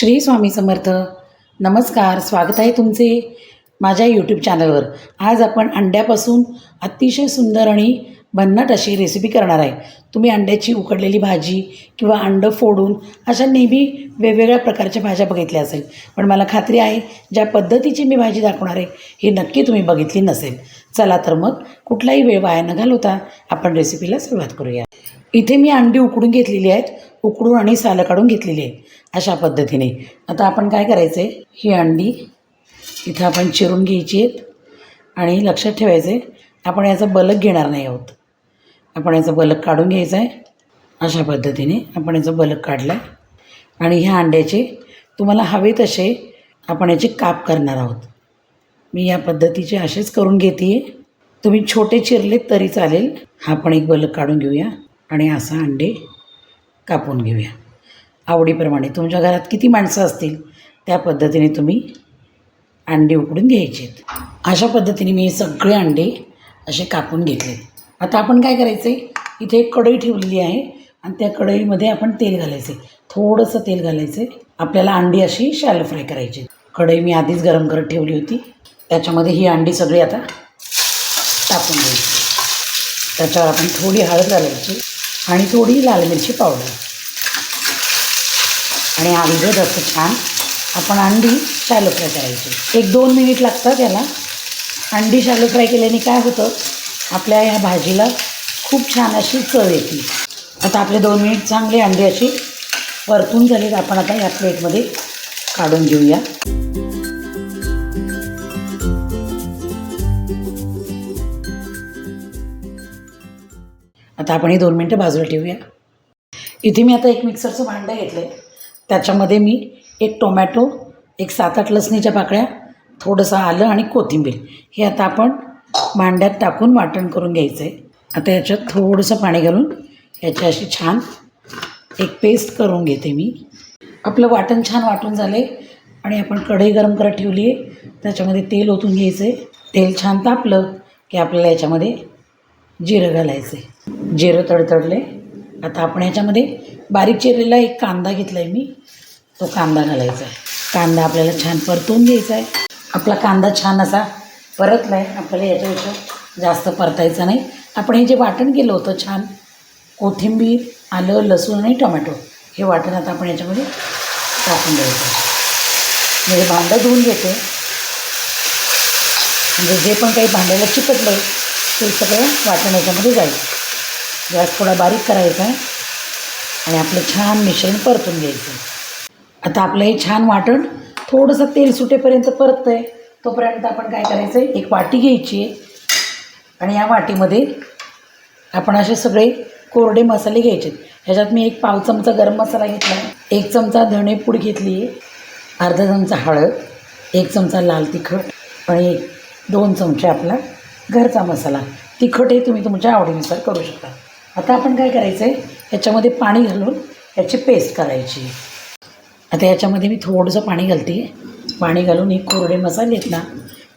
श्री स्वामी समर्थ. नमस्कार स्वागत आहे तुमचे माझ्या यूट्यूब चॅनलवर आज आपण अंड्यापासून अतिशय सुंदर आणि भन्नाट अशी रेसिपी करणार आहे. तुम्ही अंड्याची उकडलेली भाजी किंवा अंडं फोडून अशा नेहमी वेगवेगळ्या प्रकारच्या भाज्या बघितल्या असेल. पण मला खात्री आहे ज्या पद्धतीची मी भाजी दाखवणार आहे ही नक्की तुम्ही बघितली नसेल. चला तर मग कुठलाही वेळ वाया न घालवता आपण रेसिपीला सुरुवात करूया. इथे मी अंडी उकडून घेतलेली आहेत. उकडून आणि सालं काढून घेतलेली आहेत अशा पद्धतीने. आता आपण काय करायचं आहे? ही अंडी इथं आपण चिरून घ्यायची आहेत आणि लक्षात ठेवायचं आहे आपण याचा बलक घेणार नाही आहोत. आपण याचा बलक काढून घ्यायचा आहे. अशा पद्धतीने आपण याचा बलक काढला आहे आणि ह्या अंड्याचे तुम्हाला हवे तसे आपण याचे काप करणार आहोत. मी या पद्धतीचे असेच करून घेते तुम्ही छोटे चिरले तरी चालेल. हा पण एक बलक काढून घेऊया. आणि असा अंडे कापून घेऊया. आवडीप्रमाणे तुमच्या घरात किती माणसं असतील त्या पद्धतीने तुम्ही अंडी उकडून घ्यायचे आहेत अशा पद्धतीने मी हे सगळे अंडे असे कापून घेतले आता आपण काय करायचं आहे इथे एक कढई ठेवलेली आहे आणि त्या कढईमध्ये आपण तेल घालायचं आहे थोडंसं तेल घालायचं आहे आपल्याला अंडी अशी शॅलो फ्राय करायची कढई मी आधीच गरम करत ठेवली होती. त्याच्यामध्ये ही अंडी सगळी आता टाकून द्यायची त्याच्यावर आपण थोडी हळद घालायची. आणि थोडी लाल मिरची पावडर. आणि अगोदर असं छान आपण अंडी शॅलो फ्राय करायची. एक दोन मिनिट लागतात याला. अंडी शॅलो फ्राय केल्याने काय होतं आपल्या ह्या भाजीला खूप छान अशी चव येते. आता आपले दोन मिनिट चांगले अंडी अशी परतून झालेत आपण आता या प्लेटमध्ये काढून घेऊया. आता आपण ही दोन मिनटं बाजूला ठेवूया. इथे मी आता एक मिक्सरचं भांडं घेतलं आहे त्याच्यामध्ये मी एक टोमॅटो एक सात आठ लसणीच्या पाकळ्या थोडंसं आलं आणि कोथिंबीर. हे आता आपण भांड्यात टाकून वाटण करून घ्यायचं आहे आता याच्यात थोडंसं पाणी घालून याची अशी छान एक पेस्ट करून घेते मी. आपलं वाटण छान वाटून झालं आहे आणि आपण कढई गरम करत ठेवली आहे त्याच्यामध्ये तेल ओतून घ्यायचं आहे तेल छान तापलं की आपल्याला याच्यामध्ये जिरं घालायचं आहे जिरं तडतडले. आता आपण याच्यामध्ये बारीक चिरलेला एक कांदा घेतला आहे मी. तो कांदा घालायचा आहे. कांदा आपल्याला छान परतून घ्यायचा आहे. आपला कांदा छान असा परतला आहे आपल्याला याच्यापेक्षा जास्त परतायचा नाही. आपण हे जे वाटण केलं होतं छान कोथिंबीर आलं लसूण आणि टोमॅटो हे वाटण आता आपण याच्यामध्ये टाकून द्यायचं म्हणजे भांडं धुवून घेते. म्हणजे जे पण काही भांड्याला चिकटलं आहे ते सगळं वाटण याच्यामध्ये जायचं गॅस थोडा बारीक करायचा आहे आणि आपलं छान मिश्रण परतून घ्यायचं आता आपलं हे छान वाटण थोडंसं तेल सुटेपर्यंत परततं आहे तोपर्यंत आपण काय करायचं आहे? एक वाटी घ्यायची आहे. आणि या वाटीमध्ये आपण असे सगळे कोरडे मसाले घ्यायचे ह्याच्यात मी एक पाव चमचा गरम मसाला घेतला आहे. एक चमचा धणेपूड घेतली आहे. अर्धा चमचा हळद एक चमचा लाल तिखट आणि एक दोन चमचे आपला घरचा मसाला. तिखट हे तुम्ही तुमच्या आवडीनुसार करू शकता. आता आपण काय करायचं आहे ह्याच्यामध्ये पाणी घालून याची पेस्ट करायची. आता याच्यामध्ये मी थोडंसं पाणी घालते. पाणी घालून हे कोरडे मसाले आहेत ना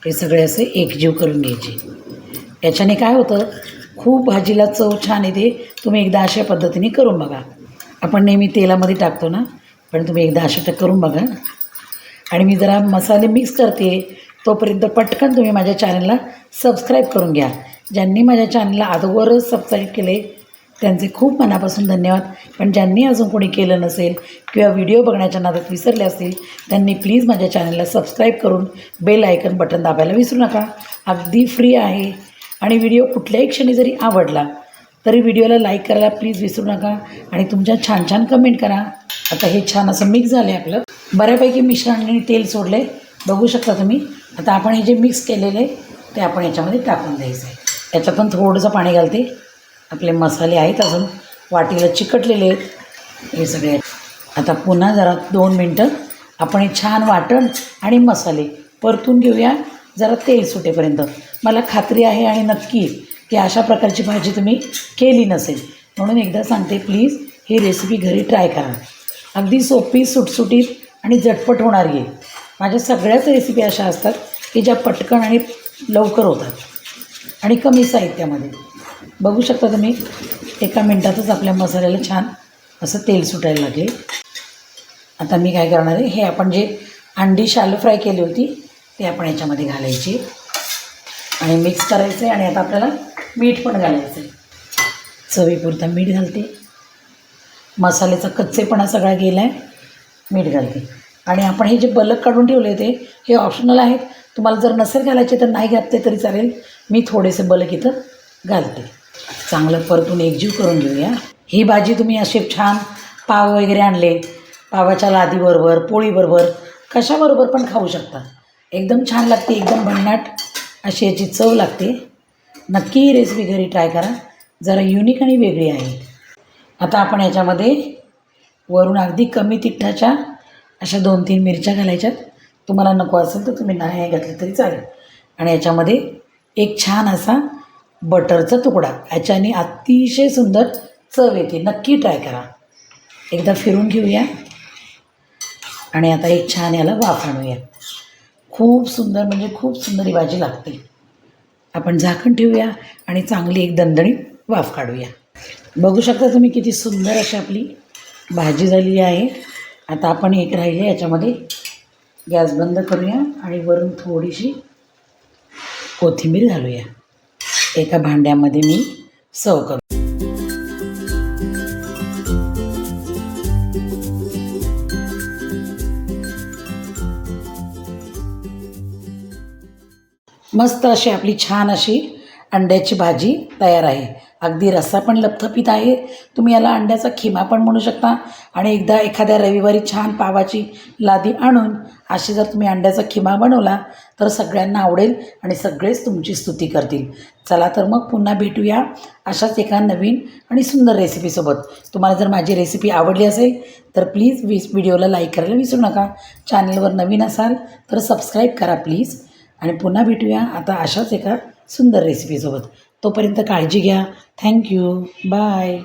हे सगळे असे एकजीव करून घ्यायचे. याच्याने काय होतं खूप भाजीला चव छान येते. तुम्ही एकदा अशा पद्धतीने करून बघा. आपण नेहमी तेलामध्ये टाकतो ना पण तुम्ही एकदा अशा टाक करून बघा. आणि मी जरा मसाले मिक्स करते. तोपर्यंत पटकन तुम्ही माझ्या चॅनलला सबस्क्राईब करून घ्या. ज्यांनी माझ्या चॅनलला अगोदरच सबस्क्राईब केले त्यांचे खूप मनापासून धन्यवाद. पण ज्यांनी अजून कोणी केलं नसेल किंवा व्हिडिओ बघण्याच्या नादात विसरले असतील त्यांनी प्लीज माझ्या चॅनलला सबस्क्राईब करून बेल आयकन बटन दाबायला विसरू नका. अगदी फ्री आहे. आणि व्हिडिओ कुठल्याही क्षणी जरी आवडला तरी व्हिडिओला लाईक करायला प्लीज विसरू नका. आणि तुमच्या छान छान कमेंट करा. आता हे छान असं मिक्स झालं आहे आपलं. बऱ्यापैकी मिश्रणाने तेल सोडले बघू शकता तुम्ही. आता आपण हे जे मिक्स केलेले ते आपण याच्यामध्ये टाकून द्यायचं आहे याच्यात पण थोडंसं पाणी घालते. आपले मसाले आहेत अजून. वाटीला चिकटलेले आहेत. हे सगळे आता पुन्हा जरा दोन मिनटं आपण हे छान वाटण आणि मसाले परतून घेऊया. जरा तेल सुटेपर्यंत. मला खात्री आहे आणि नक्की की अशा प्रकारची भाजी तुम्ही केली नसेल. म्हणून एकदा सांगते प्लीज ही रेसिपी घरी ट्राय करा. अगदी सोपी सुटसुटीत आणि झटपट होणारी आहे माझ्या सगळ्याच रेसिपी अशा असतात की ज्या पटकन आणि लवकर होतात. आणि कमी साहित्यामध्ये. बघू शकता तुम्ही एका मिनटातच आपल्या मसाल्याला छान असं तेल सुटायला लागेल. आता मी काय करणार आहे हे आपण जे अंडी शालो फ्राय केली होती ते आपण याच्यामध्ये घालायची. आणि मिक्स करायचं आहे आणि आता आपल्याला मीठ पण घालायचं आहे. चवीपुरता मीठ घालते. मसाल्याचा कच्चेपणा सगळा गेला आहे मीठ घालते. आणि आपण हे जे बलक काढून ठेवले ते हे ऑप्शनल आहेत. तुम्हाला जर नसेल घालायचे तर नाही घातले तरी चालेल. मी थोडेसे बलक इथं घालते. चांगलं परतून एकजीव करून घेऊया. ही भाजी तुम्ही असे छान पाव वगैरे आणले पावाच्या लादीबरोबर पोळीबरोबर कशाबरोबर पण खाऊ शकता. एकदम छान लागते एकदम भन्नाट अशी याची चव लागते. नक्की ही रेसिपी घरी ट्राय करा. जरा युनिक आणि वेगळी आहे. आता आपण याच्यामध्ये वरून अगदी कमी तिखटाच्या अशा दोन तीन मिरच्या घालायच्यात. तुम्हाला नको असेल तर तुम्ही नाही घातलं तरी चालेल. आणि याच्यामध्ये एक छान असा बटरचा तुकडा. याच्याने अतिशय सुंदर चव येते. नक्की ट्राय करा. एकदा फिरून घेऊया. आणि आता एक छान याला वाफ आणूया. खूप सुंदर म्हणजे खूप सुंदर ही भाजी लागते. आपण झाकण ठेवूया आणि चांगली एक दणदणी वाफ काढूया. बघू शकता तुम्ही किती सुंदर अशी आपली भाजी झालेली आहे. आता आपण एक राहिले याच्यामध्ये गॅस बंद करूया आणि वरून थोडीशी कोथिंबीर घालूया. एका भांड्यामध्ये मी सर्व करतो. मस्त अशी आपली छान अशी अंड्याची भाजी तयार आहे. अगदी रस्सा पण लपथपीत आहे. तुम्ही याला अंड्याचा खिमा पण म्हणू शकता. आणि एकदा एखाद्या रविवारी छान पावाची लादी आणून अशी जर तुम्ही अंड्याचा खिमा बनवला तर सगळ्यांना आवडेल आणि सगळेच तुमची स्तुती करतील. चला तर मग पुन्हा भेटूया अशाच एका नवीन आणि सुंदर रेसिपीसोबत तुम्हाला जर माझी रेसिपी आवडली असेल तर प्लीज वीस व्हिडिओला लाईक करायला विसरू नका. चॅनलवर नवीन असाल तर सबस्क्राईब करा प्लीज आणि पुन्हा भेटूया आता अशाच एका सुंदर रेसिपीसोबत तोपर्यंत काळजी घ्या. Thank you bye